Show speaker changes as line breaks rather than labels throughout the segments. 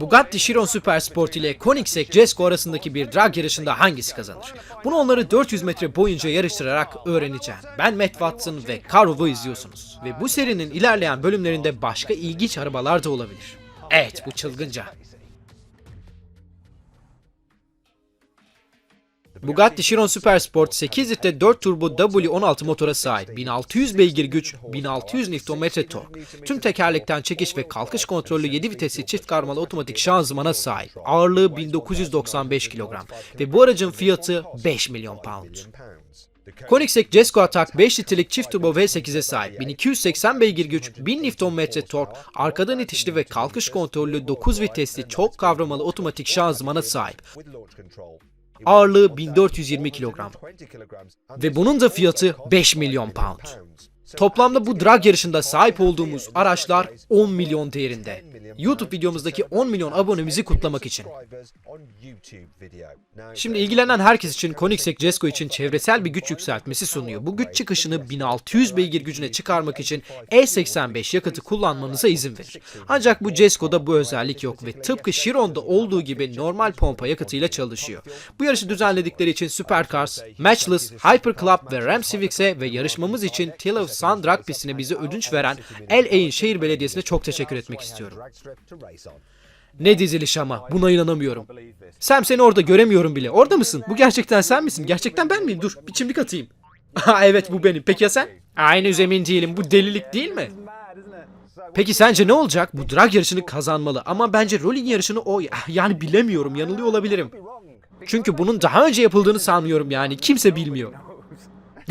Bugatti Chiron Super Sport ile Koenigsegg Jesko arasındaki bir drag yarışında hangisi kazanır? Bunu onları 400 metre boyunca yarıştırarak öğreneceğim. Ben Matt Watson ve Carov'u izliyorsunuz. Ve bu serinin ilerleyen bölümlerinde başka ilginç arabalar da olabilir. Evet bu çılgınca. Bugatti Chiron Super Sport 8 litre 4 turbo W16 motora sahip. 1600 beygir güç, 1600 Nm tork. Tüm tekerlekten çekiş ve kalkış kontrollü 7 vitesli çift karmalı otomatik şanzımana sahip. Ağırlığı 1995 kilogram ve bu aracın fiyatı 5 milyon pound. Koenigsegg Jesko Attack 5 litrelik çift turbo V8'e sahip. 1280 beygir güç, 1000 Nm tork, arkadan itişli ve kalkış kontrollü 9 vitesli çok kavramalı otomatik şanzımana sahip. Ağırlığı 1420 kilogram. Ve bunun da fiyatı 5 milyon pound. Toplamda bu drag yarışında sahip olduğumuz araçlar 10 milyon değerinde. YouTube videomuzdaki 10 milyon abonemizi kutlamak için. Şimdi ilgilenen herkes için Koenigsegg Jesko için çevresel bir güç yükseltmesi sunuyor. Bu güç çıkışını 1600 beygir gücüne çıkarmak için E85 yakıtı kullanmanıza izin verir. Ancak bu Jesko'da bu özellik yok ve tıpkı Chiron'da olduğu gibi normal pompa yakıtıyla çalışıyor. Bu yarışı düzenledikleri için Supercars, Matchless, Hyper Club ve Ram Civics'e ve yarışmamız için Tale of Sun Drag pistine bize ödünç veren LA'in şehir belediyesine çok teşekkür etmek istiyorum. Ne diziliş ama buna inanamıyorum. Sam seni orada göremiyorum bile. Orada mısın? Bu gerçekten sen misin? Gerçekten ben miyim? Dur bir çimdik atayım. Evet bu benim. Peki ya sen? Aynı emin değilim. Bu delilik değil mi? Peki sence ne olacak? Bu drag yarışını kazanmalı ama bence rolling yarışını o yani bilemiyorum. Yanılıyor olabilirim. Çünkü bunun daha önce yapıldığını sanmıyorum yani. Kimse bilmiyor.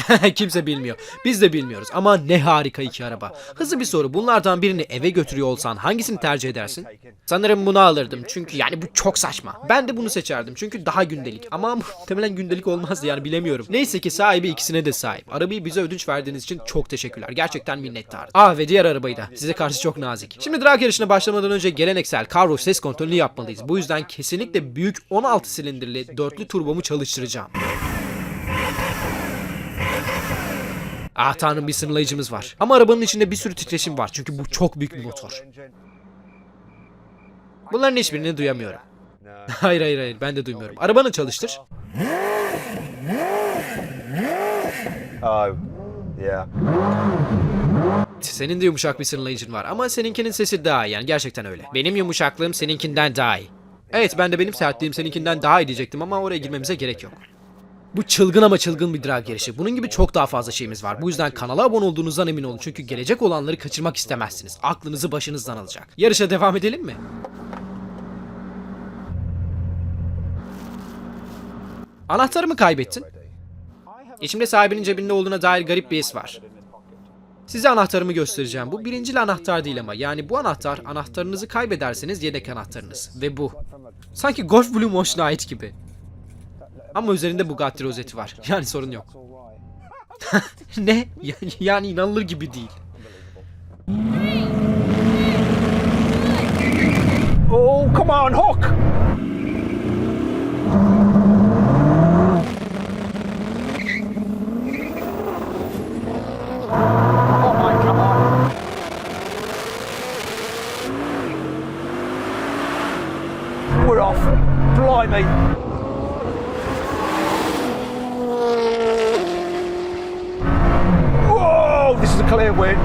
Kimse bilmiyor. Biz de bilmiyoruz ama ne harika iki araba. Hızlı bir soru. Bunlardan birini eve götürüyor olsan hangisini tercih edersin? Sanırım bunu alırdım. Çünkü yani bu çok saçma. Ben de bunu seçerdim. Çünkü daha gündelik. Ama muhtemelen gündelik olmazdı yani bilemiyorum. Neyse ki sahibi ikisine de sahip. Arabayı bize ödünç verdiğiniz için çok teşekkürler. Gerçekten minnettarım. Ah ve diğer arabayı da. Size karşı çok nazik. Şimdi drag yarışına başlamadan önce geleneksel Carro ses kontrolünü yapmalıyız. Bu yüzden kesinlikle büyük 16 silindirli dörtlü turbomu çalıştıracağım. Ah tanrım bir sınırlayıcımız var. Ama arabanın içinde bir sürü titreşim var çünkü bu çok büyük bir motor. Bunların hiçbirini duyamıyorum. hayır hayır hayır ben de duymuyorum. Arabanı çalıştır. Senin de yumuşak bir sınırlayıcın var ama seninkinin sesi daha iyi yani gerçekten öyle. Benim yumuşaklığım seninkinden daha iyi. Evet ben de benim sertliğim seninkinden daha iyi diyecektim ama oraya girmemize gerek yok. Bu çılgın ama çılgın bir drag yarışı. Bunun gibi çok daha fazla şeyimiz var. Bu yüzden kanala abone olduğunuzdan emin olun. Çünkü gelecek olanları kaçırmak istemezsiniz. Aklınızı başınızdan alacak. Yarışa devam edelim mi? Anahtarımı kaybettin. İçimde sahibinin cebinde olduğuna dair garip bir his var. Size anahtarımı göstereceğim. Bu birincil anahtar değil ama. Yani bu anahtar anahtarınızı kaybederseniz yedek anahtarınız. Ve bu. Sanki Golf Blue Motion'a ait gibi. Ama üzerinde Bugatti rozeti var. Yani sorun yok. ne? Ya- Yani inanılır gibi değil.
Oh, come on, Hawk! Oh! We're off. Blimey. Clear win.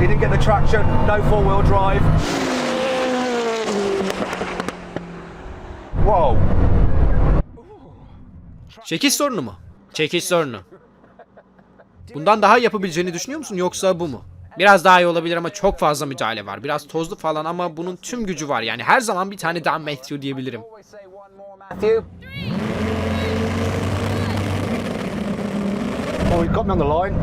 He didn't get the traction, no four-wheel drive. Whoa.
Çekiş sorunu mu? Çekiş sorunu. Bundan daha yapabileceğini düşünüyor musun yoksa bu mu? Biraz daha iyi olabilir ama çok fazla müdahale var. Biraz tozlu falan ama bunun tüm gücü var. Yani her zaman bir tane daha Matthew diyebilirim.
Oh, he got me on the line.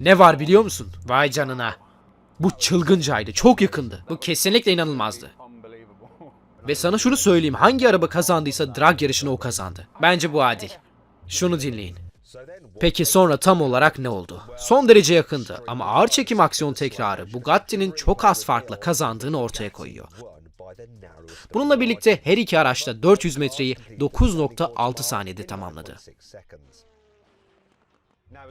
Ne var biliyor musun? Vay canına. Bu çılgıncaydı. Çok yakındı. Bu kesinlikle inanılmazdı. Ve sana şunu söyleyeyim. Hangi araba kazandıysa drag yarışını o kazandı. Bence bu adil. Şunu dinleyin. Peki sonra tam olarak ne oldu? Son derece yakındı ama ağır çekim aksiyon tekrarı Bugatti'nin çok az farkla kazandığını ortaya koyuyor. Bununla birlikte her iki araçta 400 metreyi 9.6 saniyede tamamladı.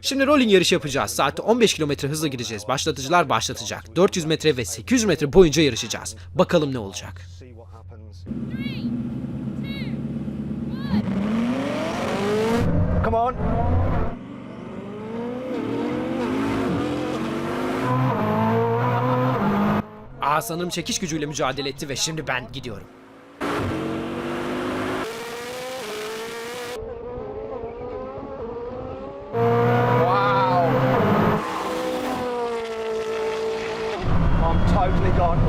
Şimdi rolling yarışı yapacağız. Saatte 15 km hızla gideceğiz. Başlatıcılar başlatacak. 400 metre ve 800 metre boyunca yarışacağız. Bakalım ne olacak.
Come on.
Aa sanırım çekiş gücüyle mücadele etti ve şimdi ben gidiyorum.
Wow. I'm totally gone.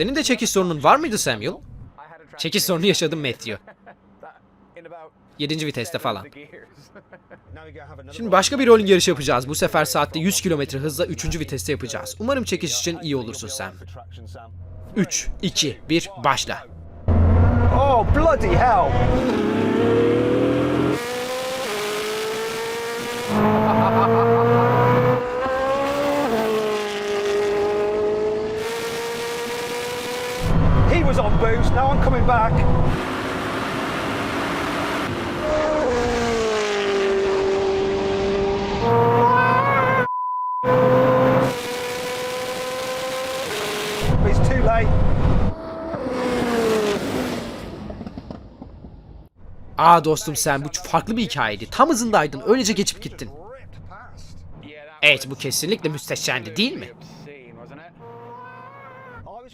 Senin de çekiş sorunun var mıydı Samuel? Çekiş sorunu yaşadım Matthew. 7. viteste falan. Şimdi başka bir rolling yarışı yapacağız. Bu sefer saatte 100 km hızla 3. viteste yapacağız. Umarım çekiş için iyi olursun Sam. 3, 2, 1, başla.
Oh, bloody hell! He was on boost, now I'm coming back. It's too late.
Aa dostum sen bu farklı bir hikayeydi. Tam hızındaydın. Öylece geçip gittin. Evet bu kesinlikle müsteşendi değil mi?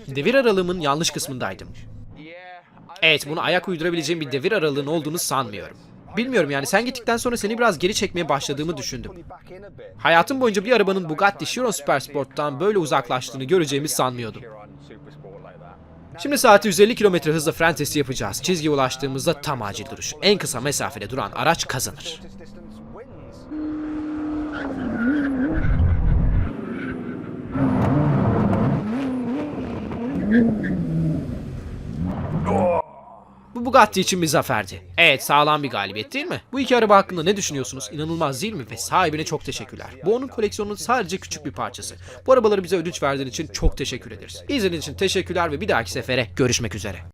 Devir aralığımın yanlış kısmındaydım. Evet bunu ayak uydurabileceğim bir devir aralığın olduğunu sanmıyorum. Bilmiyorum yani sen gittikten sonra seni biraz geri çekmeye başladığımı düşündüm. Hayatım boyunca bir arabanın Bugatti Chiron Supersport'tan böyle uzaklaştığını göreceğimi sanmıyordum. Şimdi saati 150 km hızla fren testi yapacağız. Çizgiye ulaştığımızda tam acil duruş. En kısa mesafede duran araç kazanır. Bu Bugatti için bir zaferdi. Evet sağlam bir galibiyet değil mi? Bu iki araba hakkında ne düşünüyorsunuz? İnanılmaz değil mi? Ve sahibine çok teşekkürler. Bu onun koleksiyonunun sadece küçük bir parçası. Bu arabaları bize ödünç verdiğin için çok teşekkür ederiz. İzlediğiniz için teşekkürler ve bir dahaki sefere görüşmek üzere.